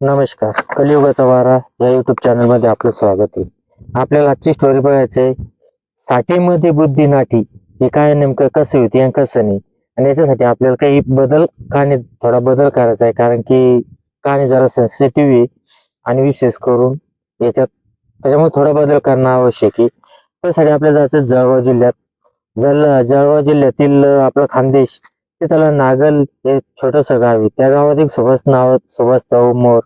नमस्कार. कलियुगाचा वारा या युट्यूब चॅनलमध्ये आपलं स्वागत आहे. आपल्याला आजची स्टोरी बघायची आहे. साठीमध्ये बुद्धी नाठी हे काय नेमकं कसं होती आणि कसं नाही? आणि याच्यासाठी आपल्याला काही बदल कहाणी थोडा बदल करायचा आहे. कारण की कहाणी जरा सेन्सिटिव्ह आहे. आणि विशेष करून याच्यात त्याच्यामुळे थोडा बदल करणं आवश्यक आहे. त्यासाठी आपल्याला जायचं जळगाव जिल्ह्यात. जल जळगाव जिल्ह्यातील आपला खानदेश ते त्याला नागल हे छोटस गाव आहे. त्या गावात एक सुभाष नाव सुभाष भाऊ मोर.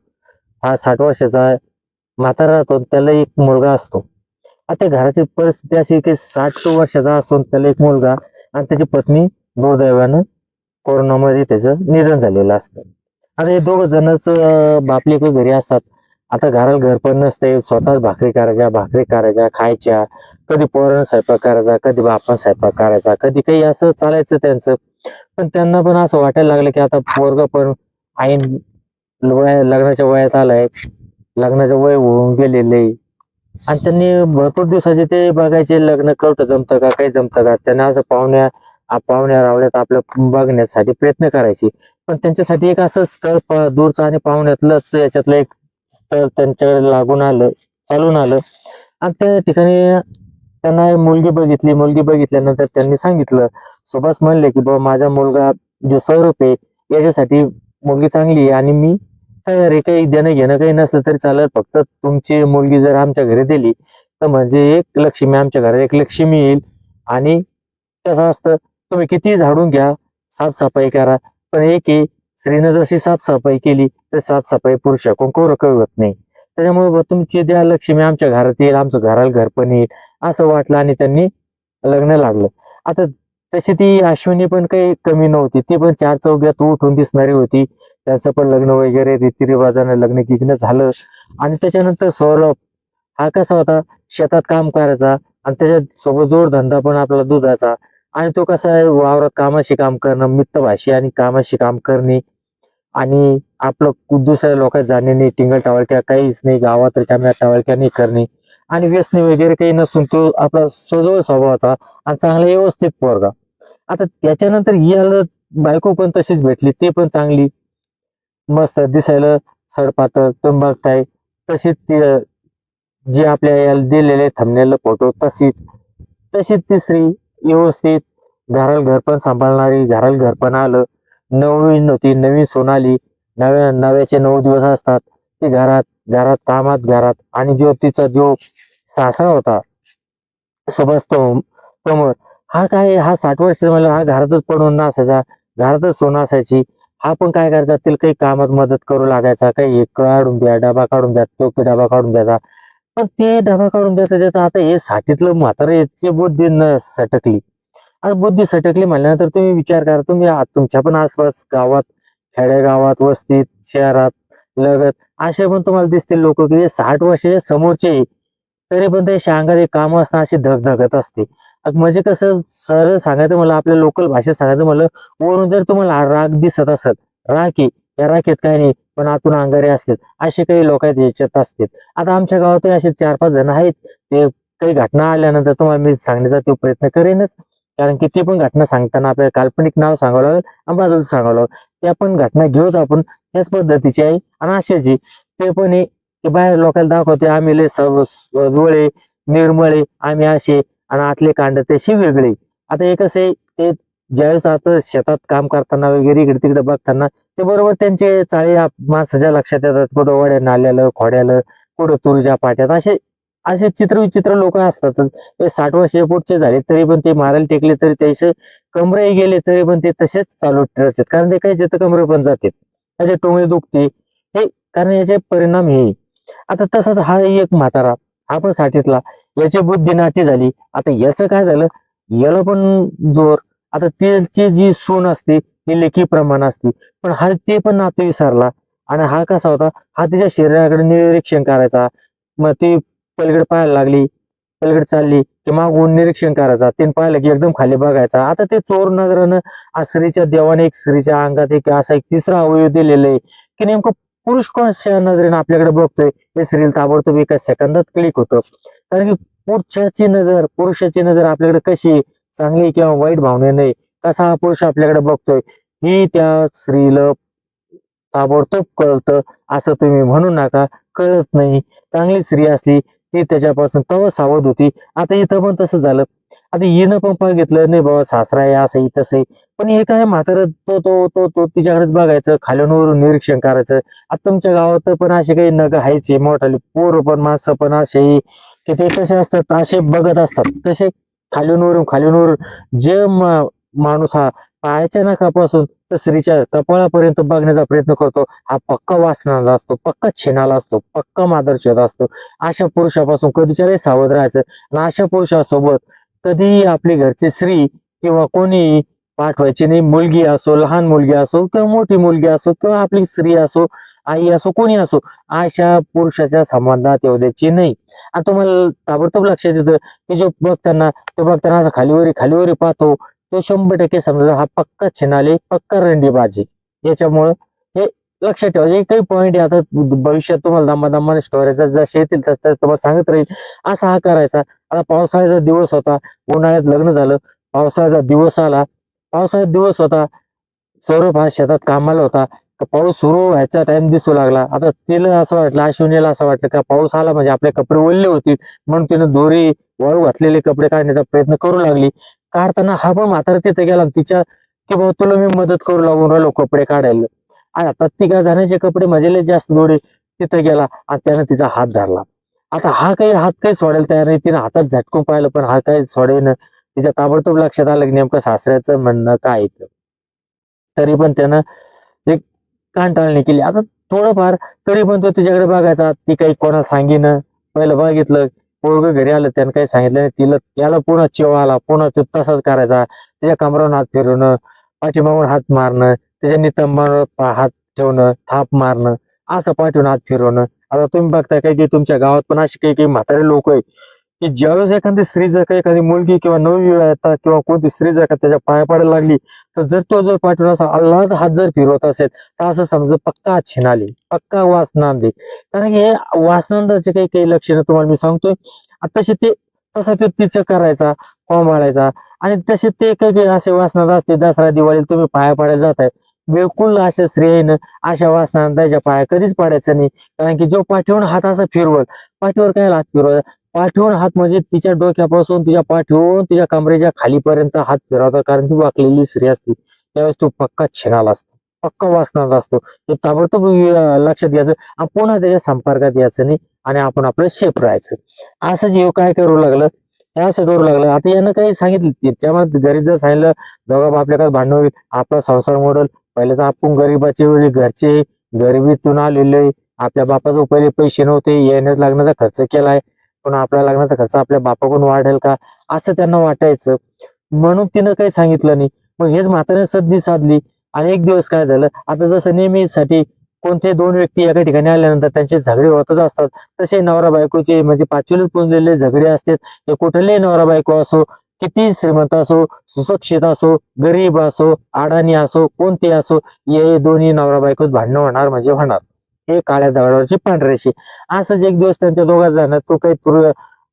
हा साठ वर्षाचा म्हातारा राहतो त्याला एक मुलगा असतो. आता घराची परिस्थिती अशी की साठ वर्षाचा असून त्याला एक मुलगा आणि त्याची पत्नी दुर्दैवानं कोरोनामध्ये त्याचं निधन झालेलं असतं. आता हे दोघ जणच बापले काही घरी असतात. आता घराला घर पण नसते स्वतःच भाकरी करायच्या भाकरी करायच्या खायच्या. कधी पोरण स्वयंपाक करायचा कधी बापण स्वयंपाक करायचा. कधी काही असं चालायचं त्यांचं. पण त्यांना पण असं वाटायला लागलं की आता पोरग पण आईन लग्नाच्या वयात आलाय. लग्नाचं वय होऊन गेलेलं आहे. आणि त्यांनी भरपूर दिवसाचे ते बघायचे लग्न करतं जमतं का काही जमतं का? त्यांना असं पाहुण्या पाहुण्या रावल्यात आपलं बघण्यासाठी प्रयत्न करायचे. पण त्यांच्यासाठी एक असं स्थळ दूरचं आणि पाहुण्यातलंच याच्यातलं एक स्थळ त्यांच्याकडे लागून आलं चालून आलं. आणि त्या ठिकाणी त्यांना मुलगी बघितली मुलगी बघितल्यानंतर त्यांनी सांगितलं सुभाष म्हणले की बाबा माझा मुलगा जो स्वरूप आहे याच्यासाठी मुलगी चांगली आहे आणि मी तयार आहे. काही देणं घेणं काही नसलं तरी चालेल फक्त तुमची मुलगी जर आमच्या घरी दिली तर म्हणजे एक लक्ष्मी आमच्या घरात एक लक्ष्मी येईल आणि कसं असतं तुम्ही किती झाडून घ्या साफसफाई करा पण एक आहे स्त्रीनं जशी साफसफाई केली तर साफसफाई पुरुषाकडून कोरं कळत नाही. त्याच्यामुळे तुमचे तुमची द्या लक्ष्मी आमच्या घरात येईल आमचं घराला घर पण येईल असं वाटलं आणि त्यांनी लग्न लागलं. आता तशी ती अश्विनी पण काही कमी नव्हती. ती पण चार चौघ्यात उठून दिसणारी होती. त्यांचं पण लग्न वगैरे रीतिरिवाजाने लग्न गिग्न झालं. आणि त्याच्यानंतर सौरभ हा कसा होता? शेतात काम करायचा आणि त्याच्या सोबत जोडधंदा पण आपला दुधाचा. आणि तो कसा आहे? वावरात कामाशी काम करणं मित्तभाषी आणि कामाशी काम करणे. आणि आपलं दुसऱ्या लोकांच्या जाणे नाही टिंगल टावळक्या काहीच नाही गावात रिकाम्या टावळक्या नाही करणे. आणि व्यसनी वगैरे काही नसून तो आपला सजवळ स्वभावाचा आणि चांगला व्यवस्थित पोरगा. आता त्याच्यानंतर याला बायको पण तशीच भेटली ते पण चांगली. मस्त दिसायला सडपातळ तुम्ही बघताय तशीच ती जे आपल्या याला दिलेले थंबनेल फोटो तशीच. तशीच तिसरी व्यवस्थित. घराला घर पण सांभाळणारी घराला घर पण आलं. नवीन होती नवीन सोनाली नव्या नव्याचे नऊ दिवस असतात. ती घरात घरात कामात घरात. आणि जो तिचा जो सासरा होता समजतो तोमर हा काय हा साठ वर्ष म्हणलं हा घरातच पडून नसायचा घरातच सोनं असायची. हा पण काय करायचा तिला काही कामात मदत करू लागायचा काही हे काढून द्या डबा काढून द्या तो डबा काढून द्यायचा. पण ते डबा काढून द्यायचं देतं आता हे साठीतलं म्हातारं याची बुद्धी न सटकली. आणि बुद्धी सटकली म्हणल्यानंतर तुम्ही विचार करा तुम्ही तुमच्या पण आसपास गावात खेडेगावात वस्तीत शहरात लगत असे पण तुम्हाला दिसतील लोक की जे साठ वर्षाच्या समोरचे तरी पण ते अंगात एक काम असणं अशी धगधगत असते. म्हणजे कसं सरळ सांगायचं मला आपल्या लोकल भाषेत सांगायचं मला वरून जर तुम्हाला राग दिसत असत राखी या राखेत काय नाही पण आतून अंगारे असतात असे काही लोक आहेत याच्यात असतात आता आमच्या गावात असे चार पाच जण आहेत ते काही घटना आल्यानंतर तुम्हाला मी सांगण्याचा तो प्रयत्न करेनच. कारण की ती पण घटना सांगताना आपल्याला काल्पनिक नाव सांगावं लागेल आणि सांगावं लागेल. त्या पण घटना घेऊच आपण त्याच पद्धतीची आहे. आणि अशाची ते पण आहे की बाहेर लोकांना दाखवते आम्ही लय जुळे निर्मळे आम्ही असे आणि आतले कांड तशी वेगळे. आता हे कसं आहे ते ज्यावेळेस आता शेतात काम करताना वगैरे इकडे तिकडे बघताना ते बरोबर त्यांचे चाळे माणसाच्या लक्षात येतात कुठं वड्या नाल्याला खोड्याला कुठं तुरच्या पाट्यात असे असे चित्रविचित्र लोक असतात. ते साठ वर्षाच्या पुढचे झाले तरी पण ते मारायला टेकले तरी त्याचे कमरे गेले तरी पण ते तसेच चालू ठेवतात. कारण ते काही तर कमरे पण जातात. त्याचे टोंगळे दुखते. हे कारण याचे परिणाम हे. आता तसाच हा एक म्हातारा हा पण साठीतला. याची बुद्धी नाटी झाली. आता याचं काय झालं? याला पण जोर. आता त्याची जी सून असते ती लेखी प्रमाण असते. पण हा ते पण नाते विसरला. आणि हा कसा होता? हा तिच्या शरीराकडे निरीक्षण करायचा. मग ते पलीकडे पाहायला लागली पलीकडे चालली की मागून निरीक्षण करायचा. तीन पाहिलं की एकदम खाली बघायचा. आता ते चोर नजरानं स्त्रीच्या देवाने एक स्त्रीच्या अंगात एक असा एक तिसरा अवयव दिलेला आहे की नेमकं पुरुष कोणत्या नजरेनं आपल्याकडे बघतोय? हे स्त्रीला ताबडतोब एका सेकंदात क्लिक होतं. कारण की पुरुषाची नजर पुरुषाची नजर आपल्याकडे कशी चांगली किंवा वाईट भावनेने कसा हा पुरुष आपल्याकडे बघतोय? ही त्या स्त्रीला ताबडतोब कळतं. असं तुम्ही म्हणू नका. कळत नाही. चांगली स्त्री असली ती त्याच्यापासून तव सावध होती. आता इथं पण तसं झालं. आता हिनं पण बघितलं नाही बाबा सासरा आहे असं आहे तसं आहे. पण हे काय म्हातारं तो तो तो तो तिच्याकडेच बघायचं खालूनवरून निरीक्षण करायचं. आता तुमच्या गावात पण असे काही नग हायचे मोठाले पोर पण माणसं पण असे की ते कसे असतात असे बघत असतात. तसे खालूनवरून खालूनवरून. जे माणूस हा पायाच्या नाकापासून तर स्त्रीच्या कपाळापर्यंत बघण्याचा प्रयत्न करतो. हा पक्का वासनाला असतो पक्का छिनाला असतो पक्का मादर्शत असतो. अशा पुरुषापासून कधीच्याही सावध राहायचं आणि अशा पुरुषासोबत कधीही आपली घरची स्त्री किंवा कोणी पाठवायची नाही. मुलगी असो लहान मुलगी असो किंवा मोठी मुलगी असो किंवा आपली स्त्री असो आई असो कोणी असो अशा पुरुषाच्या संबंधात येऊ द्यायची नाही. आणि तुम्हाला ताबडतोब लक्षात येतं की जो बघताना तो बघताना असं खालीवरी खालीवरी पाहतो तो शंभर टक्के समजा हा पक्का छिनाले पक्का रंडी बाजी याच्यामुळं हे लक्षात ठेवा हे काही पॉईंट आता भविष्यात तुम्हाला दमा दमाने स्टोरेज जसे येतील तसं तुम्हाला सांगत राहील असा हा करायचा. आता पावसाळ्याचा दिवस होता उन्हाळ्यात लग्न झालं पावसाळ्याचा दिवस आला. पावसाळ्यात दिवस होता सौरभ हा शेतात कामाला होता. तर पाऊस सुरू व्हायचा टाइम दिसू लागला. आता तिला असं वाटलं अश्विनीला असं वाटलं का पाऊस आला म्हणजे आपले कपडे ओलले होतील. म्हणून तिने दोरी वाळू घातलेले कपडे काढण्याचा प्रयत्न करू लागली. काढताना हा पण म्हातारा तिथे गेला तिच्या की बाबा तुला मी मदत करू लागून राहिलो कपडे काढायला. आणि आता तिघा जाण्याचे कपडे माझे जास्त दोडे तिथे गेला आणि त्यानं तिचा हात धरला. आता हा काही हात काही सोडायला तयार नाही तिने हातात झटकून पाहिलं पण हा काही सोडेन तिच्या ताबडतोब लक्षात आलं की नेमकं सासऱ्याचं म्हणणं काय आहे तरी पण त्यानं एक कांटाळणी केली. आता थोडंफार तरी पण तो तिच्याकडे बघायचा ती काही कोणाला सांगीन. पहिलं बघितलं पोरग घरी आलं त्यानं काही सांगितलं नाही. तिला त्याला पुन्हा चिव आला पुन्हा तो तसाच करायचा. त्याच्या कमरावर हात फिरवणं पाठीमागून हात मारणं त्याच्या नितंबावर हात ठेवणं थाप मारणं असं पाठवून हात फिरवणं. आता तुम्ही बघताय काही तुमच्या गावात पण असे काही काही म्हातारे लोक आहे की ज्यावेळेस एखादी स्त्री जर का एखादी मुलगी किंवा नवी येतात किंवा कोणती स्त्री जर का त्याच्या पाया पडायला लागली तर जर तो जर पाठवण्याचा अल्लाह अल्लाद हात जर फिरवत असेल तर असं समजा पक्का छिनाली पक्का वासनांदे कारण की हे वासनांदाचे काही काही लक्षणं तुम्हाला मी सांगतोय. तसे ते तसा तो तिचं करायचा फॉर्म मारायचा आणि तसे ते काही काही असे वासनात असते दसरा दिवाळीला तुम्ही पाया पडायला जाताय. बिलकुल अशा स्त्रियेनं अशा वासनांदाच्या पाया कधीच पाडायचं नाही. कारण की जो पाठीवर हात असा फिरवल पाठीवर काय हात फिरवल? पाठीवर हात म्हणजे तिच्या डोक्यापासून तिच्या पाठीवरून तिच्या कमरेच्या खालीपर्यंत हात फिरवता कारण ती वाकलेली स्त्री असते त्यावेळेस तो पक्का छिनाला असतो पक्का वाचणार असतो. ते ताबडतोब लक्षात घ्यायचं आणि पुन्हा त्याच्या संपर्कात यायचं नाही आणि आपण आपलं शेप राहायचं. असं जीव काय करू लागलं हे असं करू लागलं. आता यानं काही सांगितलं त्याच्यामध्ये गरीब जर सांगितलं दोघा आपल्याकडे भांडण होईल आपला संसार मोडल. पहिले तर आपण गरीबाचे घरचे गरिबीतून आलेले. आपल्या बापाचं पहिले पैसे नव्हते येण्यात लागण्याचा खर्च केलाय. पण आपल्या लग्नाचा खर्च आपल्या बापाकडून वाढेल का? असं त्यांना वाटायचं. म्हणून तिनं काही सांगितलं नाही. मग हेच म्हाताऱ्याने सद्दी साधली आणि एक दिवस काय झालं? आता जसं नेहमीसाठी कोणते दोन व्यक्ती एका ठिकाणी आल्यानंतर त्यांचे झगडे होतच असतात. तसे नवरा बायकोचे म्हणजे पाचवीला पुंजलेले झगडे असतात. हे कुठलेही नवरा बायको असो किती श्रीमंत असो सुशिक्षित असो गरीब असो अडाणी असो कोणते असो हे दोन्ही नवरा बायकोच भांडणं होणार म्हणजे होणार. हे काळ्या दगडावरची पांढऱ्याशी असंच एक दिवस त्यांच्या दोघा जणांना तो काही तुर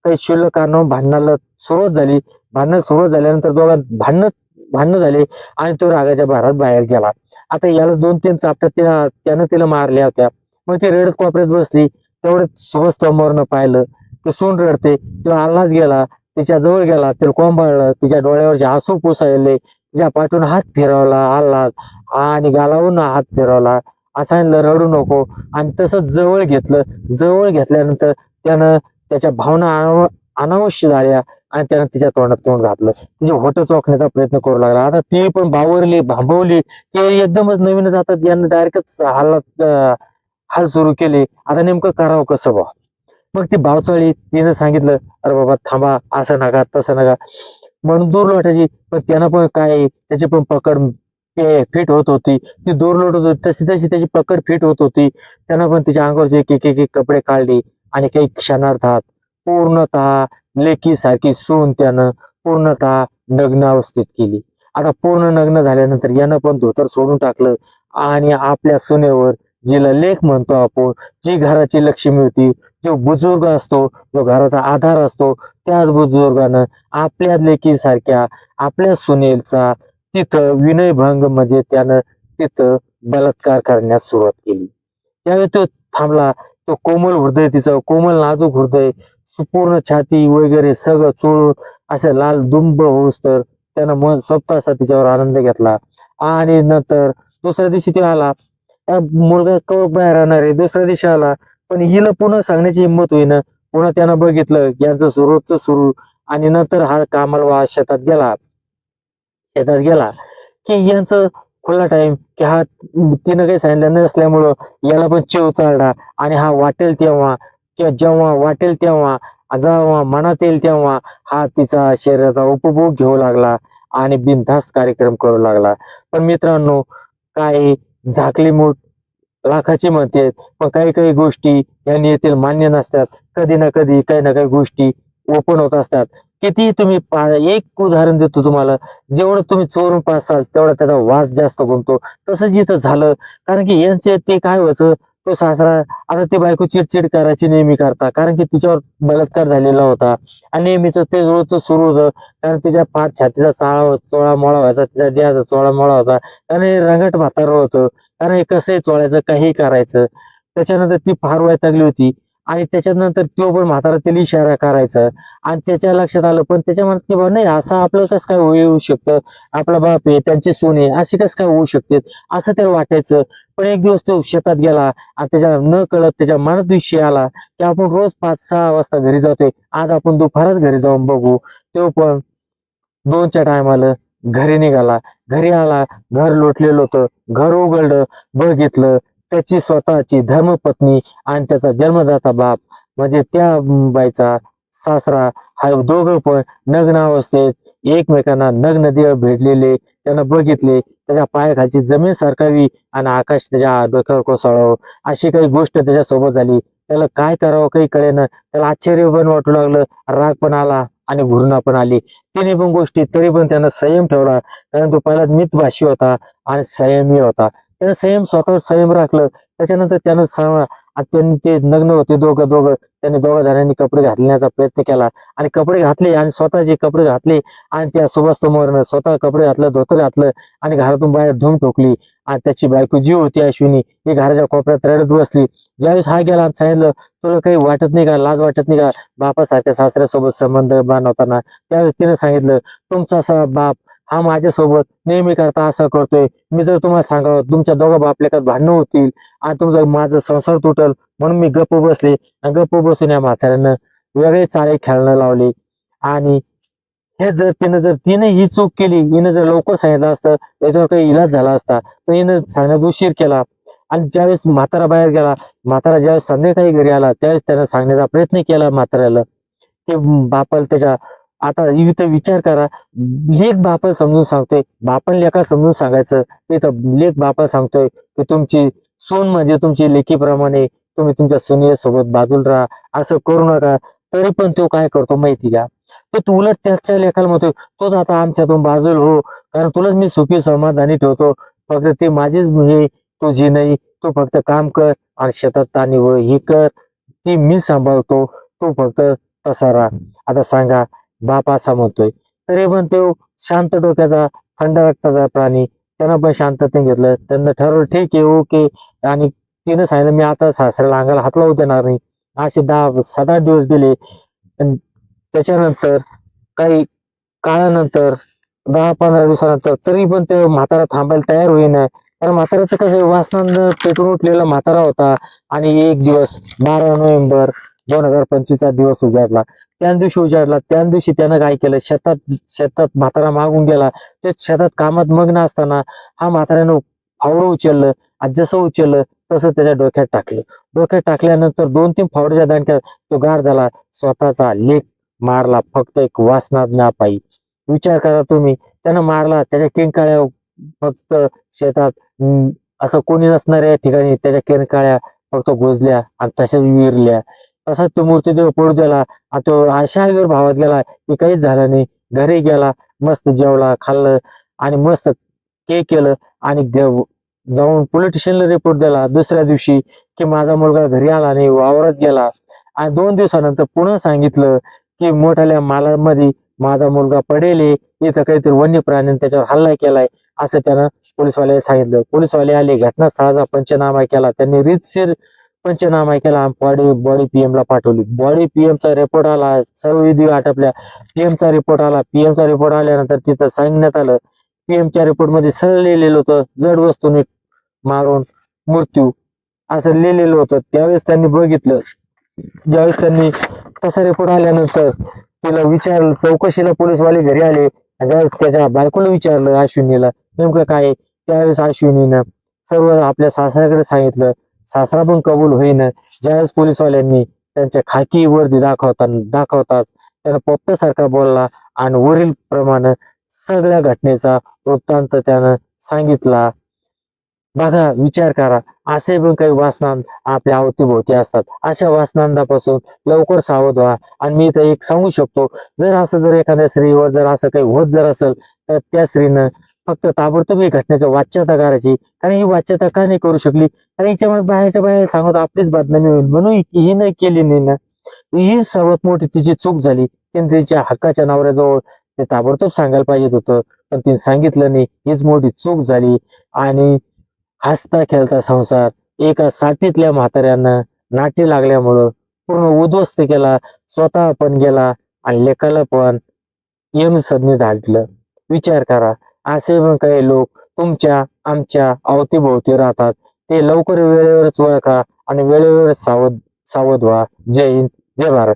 काही शिल्लक भांडणाला सुरुवात झाली. भांडण सुरुवात झाल्यानंतर दोघात भांडण भांडणं झाले आणि तो रागाच्या भारात बाहेर गेला. आता याला दोन तीन चापट्या तिला त्यानं तिला मारल्या होत्या. मग ती रडत कोपऱ्यात बसली. तेवढंच सुबस तोमरनं पाहिलं. ते सून रडते. तो आल्हाच गेला. तिच्या जवळ गेला. तिला कोंबाळलं. तिच्या डोळ्यावरचे आसू पुसायले. तिच्या पाठून हात फिरवला आल्हाद आणि गालावून हात फिरवला. असं रडू नको. आणि तसंच जवळ घेतलं. जवळ घेतल्यानंतर त्यानं त्याच्या भावना अनावश्य झाल्या आणि त्यानं तिच्या तोंडात तोंड घातलं. तिचे होट चोखण्याचा प्रयत्न करू लागला. आता ती पण बावरली भांबवली. ते एकदमच नवीन जातात. यांना डायरेक्टच हालत हाल सुरू केले. आता नेमकं करावं कसं बा मग ती भावचाळी तिनं सांगितलं अरे बाबा थांबा. असं नका तसं नका. म्हणून दूर लोटायची. पण त्यानं पण काय त्याची पण पकड फिट होत होती. ती दूर लोटत होती तशी तशी त्याची पकड फिट होत होती. त्यानं पण तिच्या अंगावरचे एक एक एक कपडे काढले आणि काही क्षणार्थात पूर्णतः लेकी सारखी सून त्यानं पूर्णतः नग्न अवस्थेत केली. आता पूर्ण नग्न झाल्यानंतर यानं पण धोतर सोडून टाकलं आणि आपल्या सुनेवर जिला लेख म्हणतो आपण जी घराची लक्ष्मी होती जो बुजुर्ग असतो जो घराचा आधार असतो त्याच बुजुर्गानं आपल्या लेकीसारख्या आपल्या सुनेलचा तिथं विनयभंग म्हणजे त्यानं तिथं बलात्कार करण्यास सुरुवात केली. त्यावेळी तो थांबला. तो कोमल हृदय तिचं कोमल नाजूक हृदय सुपूर्ण छाती वगैरे सगळं चोळून असं लाल दुंब होऊस तर त्यानं मन स्वतःचा तिच्यावर आनंद घेतला. आणि नंतर दुसऱ्या दिवशी तो आला. मुलगा कवर बाहेर राहणार आहे. दुसऱ्या दिवशी आला. पण हिला पुन्हा सांगण्याची हिंमत होईना. पुन्हा त्यानं बघितलं. यांचं रोजचं सुरू. आणि नंतर हा कामाला शेतात गेला. शेतात गेला की यांचं खुला टाइम की हा तिनं काही सांगितलं नसल्यामुळं याला पण चिव चालला. आणि हा वाटेल तेव्हा किंवा जेव्हा वाटेल तेव्हा जेव्हा मनात येईल तेव्हा हा तिचा शरीराचा उपभोग घेऊ लागला आणि बिनधास्त कार्यक्रम करू लागला. पण मित्रांनो काही झाकली मूठ लाखाची म्हणते पण काही काही गोष्टी या नियतीला मान्य नसतात. कधी ना कधी काही ना काही गोष्टी ओपन होत असतात. किती तुम्ही पा- एक उदाहरण देतो तुम्हाला. जेवढं तुम्ही चोरून पासाल तेवढा त्याचा वास जास्त गुमतो तसंच इथं झालं. कारण की यांचे ते काय व्हायचं तो सासरा आता ते बायको चिडचिड करायची नेहमी करता. कारण की तिच्यावर बलात्कार झालेला होता. आणि नेहमीच ते रोजचं सुरू होतं. कारण तिच्या पाच छातीचा चाळा चोळा मोळा व्हायचा तिचा देहाचा चोळा मोळा होता. कारण हे रंगट म्हातारं होतं. कारण हे कसंही चोळायचं काही करायचं. त्याच्यानंतर ती फार वैतागली होती. आणि त्याच्यानंतर तो पण म्हातारा त्याला इशारा करायचा. आणि त्याच्या लक्षात आलं पण त्याच्या मनात की बाबा नाही असं आपलं कसं काय होऊ शकतं? आपला बाप आहे त्यांचे सोने असे कसं काय होऊ शकते? असं त्याला वाटायचं. पण एक दिवस तो शेतात गेला आणि त्याच्या न कळत त्याच्या मनात विषय आला की आपण रोज पाच सहा वाजता घरी जातोय. आज आपण दुपारच घरी जाऊन बघू. तो पण दोनच्या टायमाला घरी निघाला. घरी आला घर लोटलेलं होतं. घर उघडलं बघितलं. त्याची स्वतःची धर्मपत्नी आणि त्याचा जन्मदाता बाप म्हणजे त्या बाईचा सासरा हा दोघं पण नग्न अवस्थेत एकमेकांना नग्न देह भेटलेले त्यांना बघितले त्याच्या पायाखालची जमीन सरकावी आणि आकाश त्याच्या डोक्यावर कोसळावं अशी काही गोष्ट त्याच्यासोबत झाली. त्याला काय करावं काही कळेना. त्याला आश्चर्य पण वाटू लागलं राग पण आला आणि घुरणा पण आली. तिने पण गोष्टी तरी पण त्यांना संयम ठेवला कारण तो पहिला मितभाषी होता आणि संयमी होता. त्यानं संयम स्वतः संयम राखलं. त्याच्यानंतर त्यानं त्यांनी ते नग्न होते दोघं दोघं. त्यांनी दोघा जणांनी कपडे घालण्याचा प्रयत्न केला. आणि कपडे घातले आणि स्वतःचे कपडे घातले आणि त्या सुभाष तोमरनं स्वतः कपडे घातलं धोतर घातलं आणि घरातून बाहेर धूम ठोकली. आणि त्याची बायको जी होती अश्विनी. ही घराच्या कोपऱ्यात रडत बसली. ज्यावेळेस हा गेला आणि सांगितलं तुला काही वाटत नाही का? लाज वाटत नाही का? बापासारख्या सासऱ्यासोबत संबंध बांधवताना त्यावेळेस तिने सांगितलं तुमचा असा बाप हा माझ्यासोबत नेहमी करता असं करतोय. मी जर तुम्हाला सांगावं तुमच्या दोघं बापल्याकात भांडणं होतील आणि तुमचा माझा संसार तुटल म्हणून मी गप्प बसले आणि गप्प बसून या म्हाताऱ्यानं वेगळे चाळे खेळणं लावले. आणि हे जर तिनं जर तिने ही चूक केली हिनं जर लवकर सांगितलं असतं त्याच्यावर काही इलाज झाला असता तर हिनं सांगण्यात उशीर केला. आणि ज्यावेळेस म्हातारा बाहेर गेला म्हातारा ज्यावेळेस संध्याकाळी घरी आला त्यावेळेस त्यानं सांगण्याचा प्रयत्न केला म्हाताऱ्याला. की बापाला त्याच्या आता इथं विचार करा. लेख बापा समजून सांगतोय. बापण लेखा समजून सांगायचं. इथं लेख बापा सांगतोय की तुमची सून म्हणजे तुमची लेखीप्रमाणे तुम्ही तुमच्या सुनेसोबत बाजूला राहा. असं करू नका. तरी पण तो काय करतो माहिती का? तो तू उलट त्याच्या लेखाला म्हणतोय तोच आता आमच्यातून बाजूला हो. कारण तुलाच मी सुखी समाधानी ठेवतो. फक्त ते माझीच हे तुझी नाही तू फक्त काम कर आणि शेतात ताणी हे ही कर. ती मी सांभाळतो. तू फक्त तसा राहा. आता सांगा बाप असा म्हणतोय. तरी पण तो शांत डोक्याचा थंड रक्ताचा प्राणी त्यानं पण शांततेने घेतलं. त्यांना ठरवलं ठीक आहे ओके आणि तिनं सांगितलं मी आता सासऱ्याला अंगाला हात लावू देणार नाही. असे दहा सात आठ दिवस गेले. त्याच्यानंतर काही काळानंतर दहा पंधरा दिवसानंतर तरी पण ते म्हातारा थांबायला तयार होईना. कारण म्हाताऱ्याचं कसं वासनानं पेटून उठलेला म्हातारा होता. आणि एक दिवस बारा नोव्हेंबर दोन हजार पंचवीसचा दिवस उजाडला. त्या दिवशी उजाडला त्या दिवशी त्यानं काय केलं? शेतात शेतात म्हातारा मागून गेला. ते शेतात कामात मग्न असताना हा म्हाताऱ्यानं फावडं उचललं आणि जसं उचललं तसं त्याच्या डोक्यात टाकलं. डोक्यात टाकल्यानंतर दोन तीन फावड्याच्या दांडक्यात तो गार झाला स्वतःचा लेख मारला फक्त एक वासनात पायी विचार करा तुम्ही त्यानं मारला त्याच्या किंकाळ्या फक्त शेतात असं कोणी नसणाऱ्या ठिकाणी त्याच्या किरकाळ्या फक्त गोजल्या आणि तशाच विरल्या तसाच तो मूर्तीदेव पडू दिला आणि तो अशा भावात गेला की काहीच झालं नाही. घरी गेला मस्त जेवला खाल्लं आणि मस्त के केलं आणि जाऊन पोलीस स्टेशनला रिपोर्ट दिला. दुसऱ्या दिवशी की माझा मुलगा घरी आला नाही वावरात गेला. आणि दोन दिवसानंतर पुन्हा सांगितलं की मोठ्याल्या मालामध्ये माझा मुलगा पडेल आहे, इथं काहीतरी वन्य प्राण्यांनी त्याच्यावर हल्ला केलाय. असं त्यानं पोलीसवाल्याला सांगितलं. पोलीसवाले आले घटनास्थळाचा पंचनामा केला. त्यांनी रीतशीर पंचनामा केला बॉडी बॉडी पीएम ला पाठवली. बॉडी पीएम चा रिपोर्ट आला सर्व विधी आटपल्या. पीएम चा रिपोर्ट आला. पीएम चा रिपोर्ट आल्यानंतर तिथं सांगण्यात आलं पीएम च्या रिपोर्टमध्ये सरळ लिहिलेलं होतं जड वस्तूने मारून मृत्यू. असं लिहिलेलं होतं. त्यावेळेस त्यांनी बघितलं. ज्यावेळेस त्यांनी तसा रिपोर्ट आल्यानंतर तिला विचारलं चौकशीला पोलीसवाले घरी आले. ज्यावेळेस त्याच्या बायकोला विचारलं अश्विनीला नेमकं काय त्यावेळेस अश्विनीनं सर्व आपल्या सासऱ्याकडे सांगितलं सासरा पण कबूल होईन. ज्यावेळेस पोलीसवाल्यांनी त्यांच्या खाकी वर्दी दाखवताना दाखवतात त्यानं पोपटासारखा बोलला आणि वरील प्रमाणे सगळ्या घटनेचा वृत्तांत त्यानं सांगितला. बघा विचार करा. असे पण काही वासनांद आपल्या अवतीभोवती असतात. अशा वासनांदापासून लवकर सावध व्हा. आणि मी इथं एक सांगू शकतो जर असं जर एखाद्या स्त्रीवर जर असं काही होत जर असेल तर त्या स्त्रीनं फक्त ताबडतोब ही घटनेची वाच्यता करायची. कारण ही वाच्यता का नाही करू शकली? कारण हिच्यामुळे बाहेरच्या बाहेर सांगत आपलीच बदनामी होईल. म्हणून ही नाही केली नाही ना. ही सर्वात मोठी तिची चूक झाली. तिने तिच्या हक्काच्या नवऱ्याजवळ ते ताबडतोब सांगायला पाहिजे होतं. पण तिने सांगितलं नाही. हीच मोठी चूक झाली. आणि हसता खेळता संसार एका साठीतल्या म्हाताऱ्यांना नाटी लागल्यामुळं पूर्ण उद्ध्वस्त केला. स्वतः पण गेला आणि लेखाला पण यम सदनी धाडलं विचार करा. असे पण काही लोक तुमच्या आमच्या अवतीभोवती राहतात. ते लवकर वेळेवरच ओळखा आणि वेळेवरच सावध सावध व्हा. जय हिंद जय भारत.